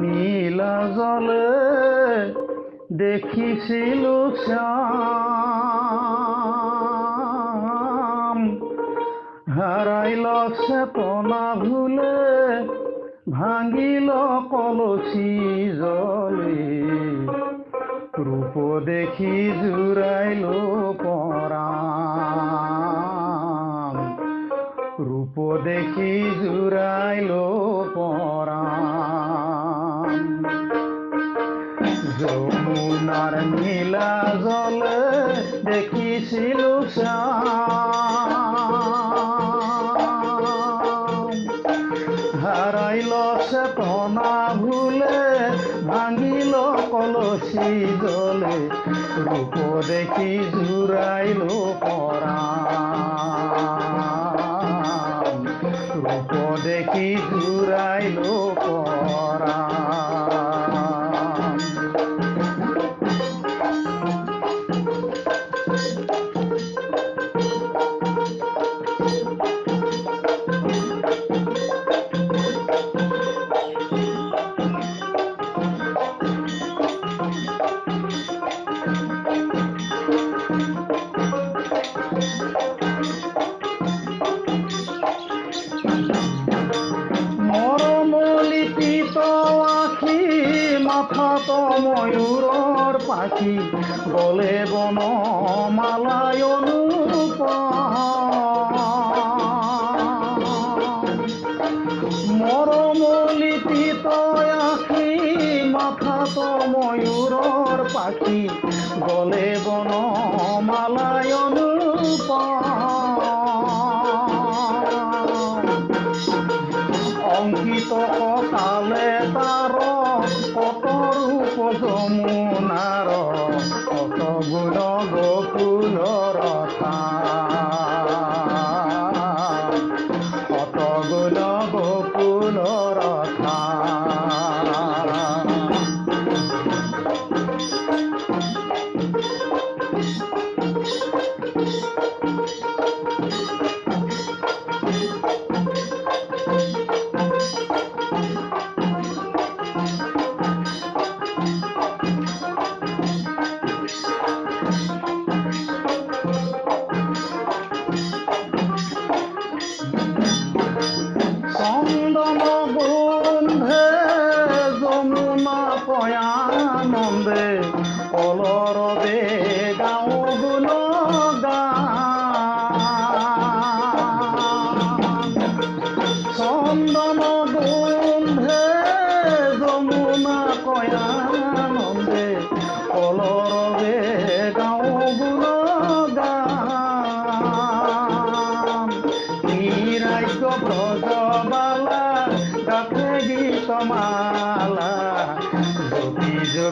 নীলা জলে দেখিছিল হারাইল চেতনা ভুলে, ভাঙিল কলসি জলে। রূপ দেখি জুৰাইল পৰাণ রূপ দেখি জুৰাইল যমুনার নীলা জলে দেখিছিলো হারাইল চেতনা ভুলে, ভাঙিল কলসি জলে রূপ দেখি জুৰাইল পৰাণ রূপ দেখি জুৰাইল পৰাণ মাথাত ময়ূৰৰ পাখি গলে বন মালায় অনুপ মরমলিপিত আখি মাথাত ময়ূৰৰ পাখি গলে বন মালায় কত রূপ যমুনার কত গুণ গোকুলৰ যমুনা পয়ানন্দে কলৰ বে গাঁও গুণ চন্দন গন্ধে যমুনা কয়ানন্দে কলৰ বে গাঁও গুণ নিৰাজ্য ব্ৰজবালা গাথে গীতমালা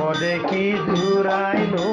পদে কি ধুরাইলো